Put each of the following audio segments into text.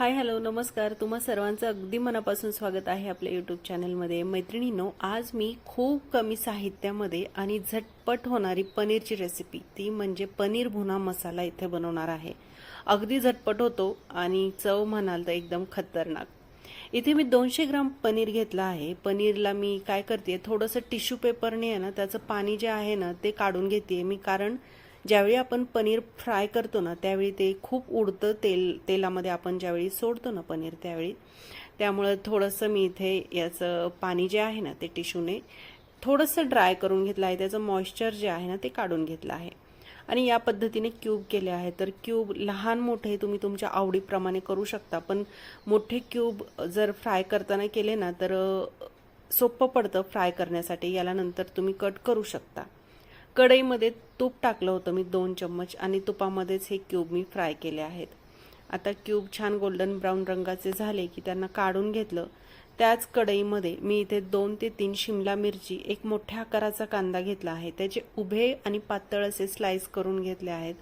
Hi hello नमस्कार. तुम्हा सर्वांचं अगदी मनापासून स्वागत आहे आपल्या यूट्यूब चॅनलमध्ये मैत्रिणींनो आज मी खूप कमी साहित्यामध्ये आणि झटपट होणारी पनीरची रेसिपी ती म्हणजे पनीर भुना मसाला इथे बनवणार आहे. अगदी झटपट होतो आणि चव म्हणाल तर एकदम खतरनाक. इथे मी दोनशे ग्राम पनीर घेतलं आहे. पनीरला मी काय करते थोडंसं टिश्यू पेपरने आहे ना त्याचं पाणी जे आहे ना ते काढून घेते मी कारण ज्यावेळी आपण पनीर फ्राय करतो ना त्यावेळी ते खूप उडतं तेल तेलामध्ये आपण ज्यावेळी सोडतो ना पनीर त्यावेळी त्यामुळं थोडंसं मी इथे याचं पाणी जे आहे ना ते टिश्यूने थोडंसं ड्राय करून घेतलं आहे त्याचं मॉइश्चर जे आहे ना ते काढून घेतलं आहे. आणि या पद्धतीने क्यूब केले आहे. तर क्यूब लहान मोठे तुम्ही तुमच्या आवडीप्रमाणे करू शकता पण मोठे क्यूब जर फ्राय करताना केले ना तर सोपं पडतं फ्राय करण्यासाठी. याला नंतर तुम्ही कट करू शकता. कढईमध्ये तूप टाकलं होतं मी दोन चम्मच आणि तुपामध्येच हे क्यूब मी फ्राय केले आहेत. आता क्यूब छान गोल्डन ब्राऊन रंगाचे झाले की त्यांना काढून घेतलं. त्याच कढईमध्ये मी इथे दोन ते तीन शिमला मिरची एक मोठ्या आकाराचा कांदा घेतला आहे. त्याचे उभे आणि पातळ असे स्लाइस करून घेतले आहेत.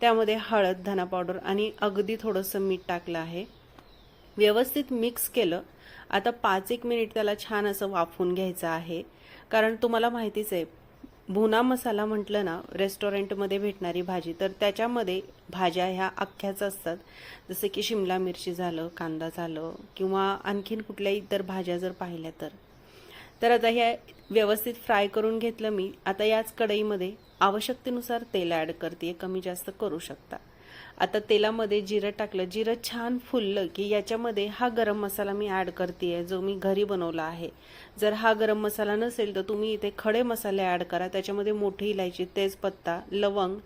त्यामध्ये हळद धना पावडर आणि अगदी थोडंसं मीठ टाकलं आहे. व्यवस्थित मिक्स केलं. आता पाच एक मिनिट त्याला छान असं वाफून घ्यायचं आहे. कारण तुम्हाला माहितीच आहे भुना मसाला म्हटलं ना रेस्टॉरंटमध्ये भेटणारी भाजी तर त्याच्यामध्ये भाज्या ह्या अख्ख्याच असतात. जसं की शिमला मिरची झालं कांदा झालं किंवा आणखीन कुठल्याही इतर भाज्या जर पाहिल्या तर. तर आता ह्या व्यवस्थित फ्राय करून घेतलं मी. आता याच कढईमध्ये आवश्यकतेनुसार तेल ॲड करते. कमी जास्त करू शकता. आता तेलामध्ये जिरं टाकलं. जिरं छान फुललं की याच्यामध्ये हा गरम मसाला मी ॲड करते जो मी घरी बनवला आहे. जर हा गरम मसाला नसेल तर तुम्ही इथे खडे मसाले ॲड करा. त्याच्यामध्ये मोठी इलायची तेजपत्ता लवंग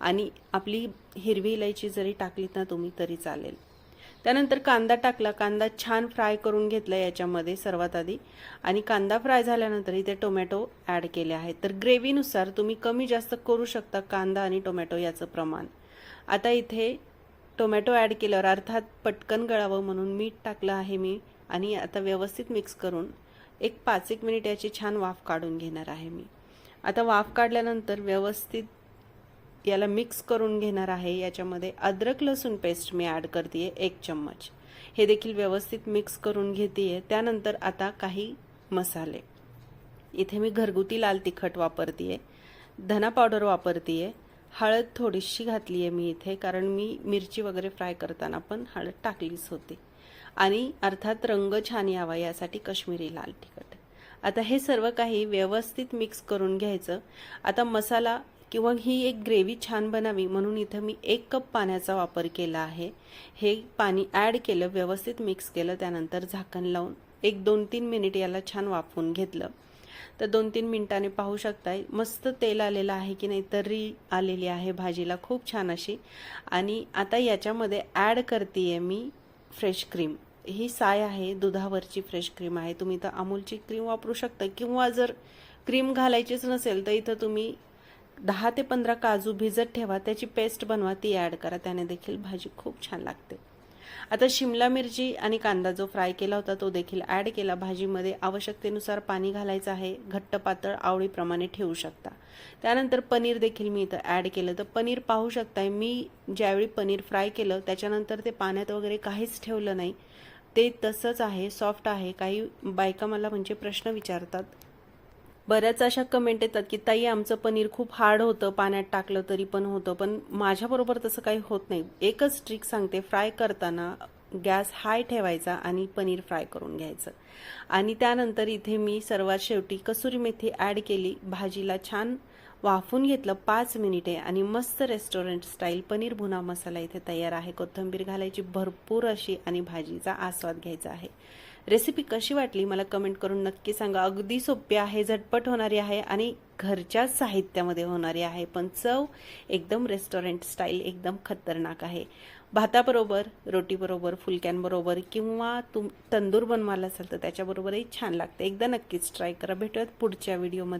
आणि आपली हिरवी इलायची जरी टाकलीत ना तुम्ही तरी चालेल. त्यानंतर कांदा टाकला. कांदा छान फ्राय करून घेतला याच्यामध्ये सर्वात आधी. आणि कांदा फ्राय झाल्यानंतर इथे टोमॅटो ॲड केले आहेत. तर ग्रेव्हीनुसार तुम्ही कमी जास्त करू शकता कांदा आणि टोमॅटो याचं प्रमाण. आता इथे टोमॅटो ॲड केल्यावर अर्थात पटकन गळावं म्हणून मीठ टाकलं आहे मी आणि आता व्यवस्थित मिक्स करून एक पाच एक मिनिट याची छान वाफ काढून घेणार आहे मी. आता वाफ काढल्यानंतर व्यवस्थित याला मिक्स करून घेणार आहे. याच्यामध्ये अद्रक लसूण पेस्ट मी ॲड करते एक चम्मच. हे देखील व्यवस्थित मिक्स करून घेते त्यानंतर आता काही मसाले. इथे मी घरगुती लाल तिखट वापरते धना पावडर वापरते हळद थोडीशी घातली आहे मी इथे कारण मी मिरची वगैरे फ्राय करताना पण हळद टाकलीच होती. आणि अर्थात रंग छान यावा यासाठी कश्मीरी लाल तिखट. आता हे सर्व काही व्यवस्थित मिक्स करून घ्यायचं. आता मसाला किंवा ही एक ग्रेव्ही छान बनावी म्हणून इथं मी एक कप पाण्याचा वापर केला आहे. हे पाणी ॲड केलं व्यवस्थित मिक्स केलं त्यानंतर झाकण लावून एक दोन तीन मिनिट याला छान वाफवून घेतलं. तर दोन तीन मिनिटाने पाहू शकताय. मस्त तेल आलेलं आहे की नाही तर्री आलेली आहे भाजीला खूप छान अशी. आणि आता याच्यामध्ये ॲड करते मी फ्रेश क्रीम ही साय आहे दुधावरची फ्रेश क्रीम आहे. तुम्ही तर अमूलची क्रीम वापरू शकता किंवा जर क्रीम घालायचीच नसेल तर इथं तुम्ही दहा ते पंधरा काजू भिजत ठेवा. त्याची पेस्ट बनवा ती ॲड करा. त्याने देखील भाजी खूप छान लागते. आता शिमला मिरची आणि कांदा जो फ्राय केला होता तो देखील ॲड केला. भाजीमध्ये आवश्यकतेनुसार पाणी घालायचं आहे. घट्ट पातळ आवडीप्रमाणे ठेवू शकता. त्यानंतर पनीर देखील मी इथं ॲड केलं. तर पनीर पाहू शकताय मी ज्यावेळी पनीर फ्राय केलं त्याच्यानंतर ते पाण्यात वगैरे काहीच ठेवलं नाही. ते तसंच आहे सॉफ्ट आहे. काही बायका मला म्हणजे प्रश्न विचारतात. बऱ्याच अशा कमेंट येतात की ताई आमचं पनीर खूप हार्ड होतं पाण्यात टाकलं तरी पण होतं पण माझ्याबरोबर तसं काही होत नाही. एकच ट्रिक सांगते फ्राय करताना गॅस हाय ठेवायचा आणि पनीर फ्राय करून घ्यायचं. आणि त्यानंतर इथे मी सर्वात शेवटी कसुरी मेथी ॲड केली. भाजीला छान वाफून घेतलं पाच मिनिटे आणि मस्त रेस्टॉरंट स्टाईल पनीर भुना मसाला इथे तयार आहे. कोथिंबीर घालायची भरपूर अशी आणि भाजीचा आस्वाद घ्यायचा आहे. रेसिपी कशी वाटली मला कमेंट करून नक्की सांगा. अगदी सोपी आहे झटपट होणारी आहे आणि घरच्याच साहित्यामध्ये होणारी आहे. पण चव एकदम रेस्टॉरंट स्टाईल एकदम खतरनाक आहे. भाताबरोबर रोटीबरोबर फुलक्यांबरोबर किंवा तुम तंदूर बनवायला असेल तर त्याच्याबरोबरही छान लागते. एकदा नक्कीच ट्राय करा. भेटूयात पुढच्या व्हिडिओमध्ये